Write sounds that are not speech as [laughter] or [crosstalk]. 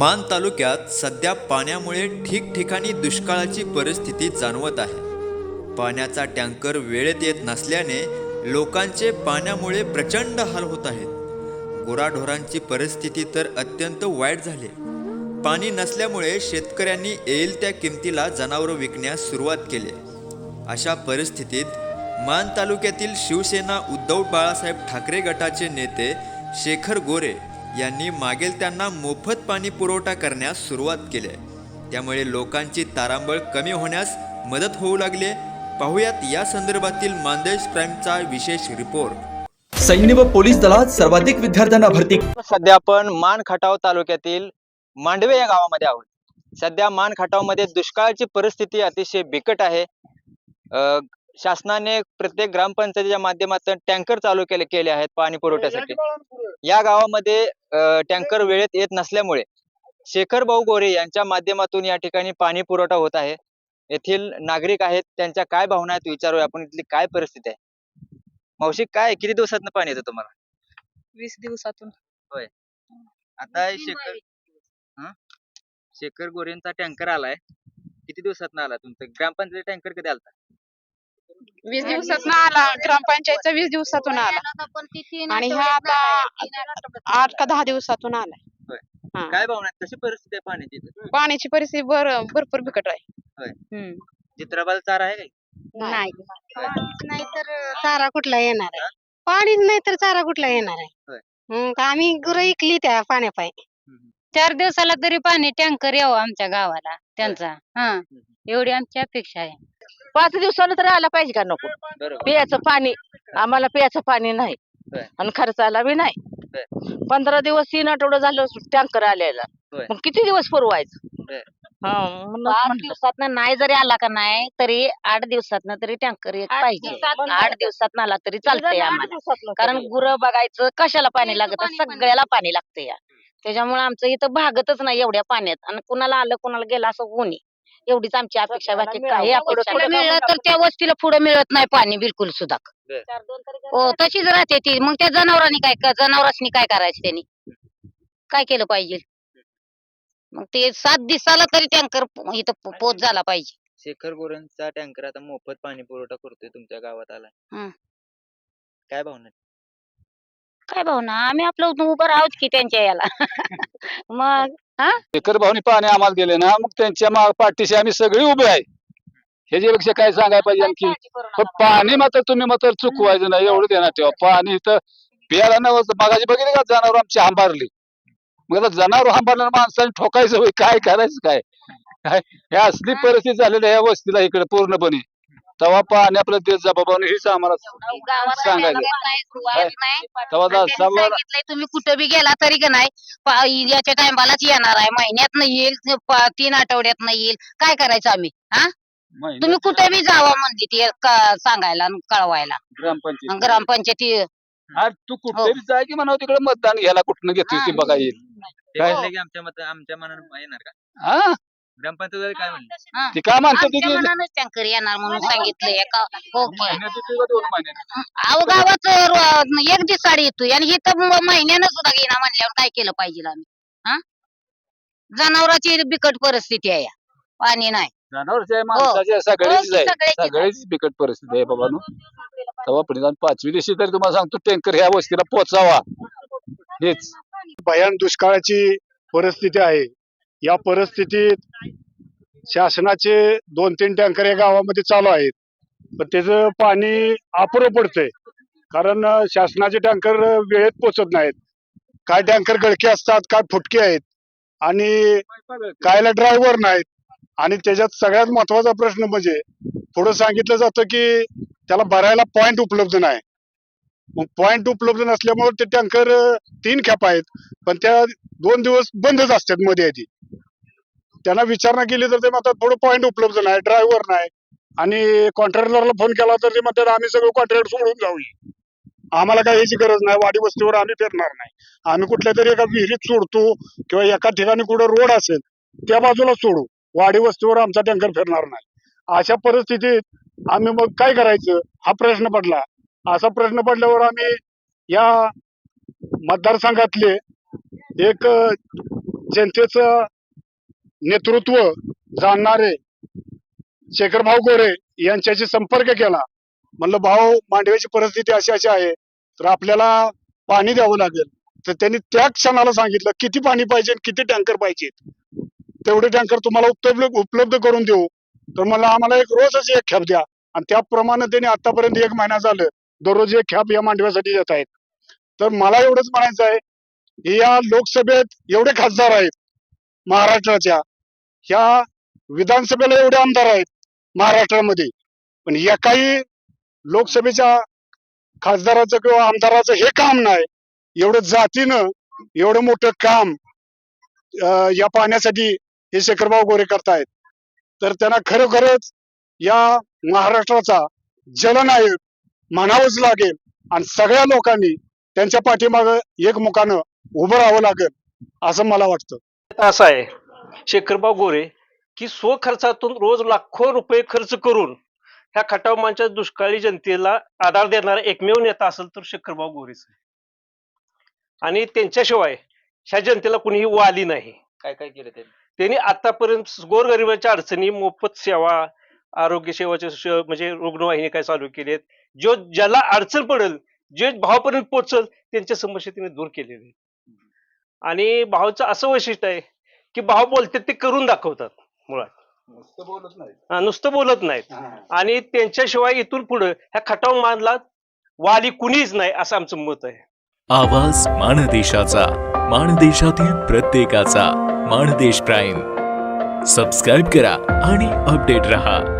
मान तालुक्यात सध्या पाण्यामुळे ठिकठिकाणी दुष्काळाची परिस्थिती जाणवत आहे. पाण्याचा टँकर वेळेत येत नसल्याने लोकांचे पाण्यामुळे प्रचंड हाल होत आहेत. गुराढोरांची परिस्थिती तर अत्यंत वाईट झाली. पाणी नसल्यामुळे शेतकऱ्यांनी येईल त्या किमतीला जनावरं विकण्यास सुरुवात केली. अशा परिस्थितीत मान तालुक्यातील शिवसेना उद्धव बाळासाहेब ठाकरे गटाचे नेते शेखर गोरे यांनी मागेल त्यांना मोफत पाणी पुरवठा करण्यास सुरुवात केली. आहे त्यामुळे लोकांची तारांबळ कमी होण्यास मदत होऊ लागली. पाहुयात या संदर्भातील मानदेश प्राईमचा विशेष रिपोर्ट. सैन्य व पोलीस दलात सर्वाधिक विद्यार्थ्यांना भरती सध्या आपण मान खटाव तालुक्यातील मांडवे या गावामध्ये आहोत. सध्या मान खटावमध्ये दुष्काळाची परिस्थिती अतिशय बिकट आहे. अ, शासनाने प्रत्येक ग्रामपंचायतीच्या माध्यमातून टँकर चालू केले केले आहेत पाणी पुरवठ्यासाठी. या गावामध्ये टँकर वेळेत येत नसल्यामुळे शेखर भाऊ गोरे यांच्या माध्यमातून या ठिकाणी पाणी पुरवठा होत आहे. येथील नागरिक आहेत त्यांच्या काय भावना आहेत विचारूया. आपण इथली काय परिस्थिती आहे? मावशी काय किती दिवसात पाणी येतं तुम्हाला? वीस दिवसातून. आता हे शेखर हा? शेखर गोरेंचा टँकर आलाय. किती दिवसात आला तुमचा? ग्रामपंचायत टँकर कधी आलता? वीस दिवसातून आला ग्रामपंचायतचा वीस दिवसातून आला. आणि हा आता आठ का दहा दिवसातून आलाय हा. काय भावना? कशी परिस्थिती आहे पाण्याची इथं? पाण्याची परिस्थिती भर भरपूर बिकट आहे. होय. हम्म. चित्राबाला चारा आहे काही? नाही. नाही. तर चारा कुठला येणार आहे? पाणीच नाही तर चारा कुठला येणार आहे? होय. मग आम्ही गुरं इकली त्या पाण्यापायी. चार दिवसाला तरी पाणी टँकर यावं आमच्या गावाला त्यांचा. हा. एवढी आमची अपेक्षा आहे. पाच दिवसाला तरी आला पाहिजे का नको? बरोबर. पियाचं पाणी आम्हाला पियाचं पाणी नाही. होय. आणि खर्चाला बी नाही. पंधरा दिवस तीन आठवडं झालं टँकर आलेला. होय. मग किती दिवस पुरवायचं? होय. हा, म्हणून पाच म्हणलं. दिवसात नाही जरी आला का नाही तरी आठ दिवसात तरी टँकर एक पाहिजे. दिवसातनं. आठ दिवसात आला तरी चालतंय आठ आम्हाला. दिवसातनं कारण तरी. गुरं बघायचं कशाला पाणी लागत? पाणी पण सगळ्याला पाणी लागतं या. त्याच्यामुळे आमचं इथं भागतच नाही एवढ्या पाण्यात. आणि कुणाला आलं कुणाला गेलं असं होणी एवढीच आमची अपेक्षा बाकी काही. अपेक्षा पुढं- मिळलं तर त्या वस्तीला पुढे मिळत नाही पाणी बिलकुल सुद्धा. हो तशीच राहते ती. मग त्या जनावरांनी काय क- जनावरांनी काय करायचं त्यांनी? काय केलं पाहिजे? मग ते सात दिवसाला तरी टँकर इथं पो- पोच झाला पाहिजे. शेखर गोरेंचा टँकर आता मोफत पाणी पुरवठा करतोय तुमच्या गावात आलाय. हं. काय भावना? काय भावना आम्ही आपलं उभं राहूच की त्यांच्या याला. [laughs] मग शेखर भाऊनी पाणी आम्हाला दिले ना मग त्यांच्या माग पाठीशी आम्ही सगळे उभे आहे. ह्याच्यापेक्षा काय सांगायला पाहिजे आणखी? पण पाणी मात्र तुम्ही मात्र चुकवायचं नाही एवढं देणार ठेवा पाणी इथं प्यायला नव्हतं मागाची बघितली का जनावर आमची हांबारली? मग आता जनावर हांबारल्यानं माणसाने ठोकायचं होय काय करायचं काय? काय? हे असली परिस्थिती झालेली आहे या वस्तीला इकडे पूर्णपणे. तेव्हा पाणी आपलं जा बाबा हेच आम्हाला सांगायचं तेव्हा तुम्ही कुठं बी गेला तरी का नाही पा- याच्या टायमालाच येणार आहे महिन्यात येईल प- तीन आठवड्यात येईल काय करायचं आम्ही हा? तुम्ही कुठे बी जावा म्हणली ती सांगायला आणि कळवायला. ग्रामपंचायत. ग्रामपंचायती हा तू कुठे बी जाय की म्हणा तिकडे मतदान घ्यायला कुठनं घेतोय ते बघा येईल. की आमच्या मत आमच्या मनानं येणार का? हा? ग्रामपंचायत काय म्हणले? ती काय म्हणते ती आमच्या की मनानच टँकर येणार म्हणून सांगितलंय का हो की. महिन्यात येते का दोन महिन्यात. अहो गावात र- एक दिवस साडी येतोय. आणि इथं म- महिन्यानं सुद्धा घेणार म्हणल्यावर काय केलं पाहिजे आम्ही? हा? जनावराची बिकट परिस्थिती आहे. पाणी नाही. जनावरची आहे माणसाची आहे, सगळ्याचीच आहे. सगळ्याचीच आहे. सगळ्याच बिकट परिस्थिती आहे बाबा तेव्हा जाऊन पाचवी दिवशी तरी तुम्हाला सांगतो टँकर ह्या वस्तीला पोचावा. हेच. भयान दुष्काळाची परिस्थिती आहे. या परिस्थितीत शासनाचे दोन तीन टँकर या गावामध्ये चालू आहेत. पण त्याचं पाणी अपुरं पडतंय. कारण शासनाचे टँकर वेळेत पोचत नाहीत. काय टँकर गळके असतात काय फुटके आहेत आणि कायला ड्रायव्हर नाहीत. आणि त्याच्यात सगळ्यात महत्त्वाचा प्रश्न म्हणजे पुढं सांगितलं जातं की त्याला भरायला पॉइंट उपलब्ध नाही. मग पॉईंट उपलब्ध नसल्यामुळे ते टँकर तीन खेप आहेत. पण त्या दोन दिवस बंदच असतात मध्ये आधी. त्यांना विचारणा केली तर ते म्हणतात थोडं पॉईंट उपलब्ध नाही ड्रायव्हर नाही. आणि कॉन्ट्रॅक्टरला फोन केला तर ते म्हणतात आम्ही सगळं कॉन्ट्रॅक्ट सोडून जाऊया. आम्हाला काही याची गरज नाही वाडी वस्तीवर आम्ही फिरणार नाही. आम्ही कुठल्या तरी एका विहिरीत सोडतो किंवा एका ठिकाणी कुठं रोड असेल त्या बाजूला सोडू. वाडी वस्तीवर आमचा टँकर फिरणार नाही. अशा परिस्थितीत आम्ही मग काय करायचं? हा प्रश्न पडला. असा प्रश्न पडल्यावर आम्ही या मतदारसंघातले एक जनतेचं नेतृत्व जाणणारे शेखर भाऊ गोरे यांच्याशी संपर्क केला. म्हणलं भाऊ मांडव्याची परिस्थिती अशी अशी आहे तर आपल्याला पाणी द्यावं लागेल. तर त्यांनी त्या क्षणाला सांगितलं किती पाणी पाहिजे आणि किती टँकर पाहिजेत तेवढे टँकर तुम्हाला उपलब्ध उपलब्ध करून देऊ. तर मला आम्हाला एक रोजच एक खेप द्या. आणि त्याप्रमाणे त्यांनी आतापर्यंत एक महिना झालं दररोज एक खेप या मांडव्यासाठी देत आहेत. तर मला एवढंच म्हणायचं आहे की या लोकसभेत एवढे खासदार आहेत महाराष्ट्राच्या. ह्या विधानसभेला एवढे आमदार आहेत महाराष्ट्रामध्ये. पण एकाही लोकसभेच्या खासदाराचं किंवा आमदाराचं हे काम नाही. एवढं जातीनं एवढं मोठं काम या पाहण्यासाठी हे शेखरभाऊ गोरे करतायत. तर त्यांना खरोखरच या महाराष्ट्राचा जलनायक म्हणावंच लागेल. आणि सगळ्या लोकांनी त्यांच्या पाठीमागं एकमुखानं उभं राहावं लागेल असं मला वाटतं. असं आहे शेखरबाब गोरे की स्वखर्चातून रोज लाखो रुपये खर्च करून ह्या खटावमांच्या दुष्काळी जनतेला आधार देणारा एकमेव नेता असेल तर शेखरबाब गोरेच आहे आणि त्यांच्याशिवाय ह्या जनतेला कुणीही वाली नाही. काय काय केलं त्यांनी? त्यांनी आतापर्यंत गोरगरिबाच्या अडचणी मोफत सेवा आरोग्य सेवाचे म्हणजे रुग्णवाहिनी काय चालू केली आहेत जो ज्याला अडचण पडेल जे भावापर्यंत पोहोचल त्यांच्या समस्या त्यांनी दूर केलेल्या आहेत. आणि भावाचं असं वैशिष्ट्य आहे की भाव बोलतात ते करून दाखवतात मुळात. हा, नुसतं बोलत नाहीत. आणि त्यांच्याशिवाय इथून पुढे ह्या खटाव मानला वाली कुणीच नाही असं आमचं मत आहे. आवाज माणदेशाचा माणदेशातील प्रत्येकाचा माणदेश प्राईम. सबस्क्राईब करा आणि अपडेट रहा.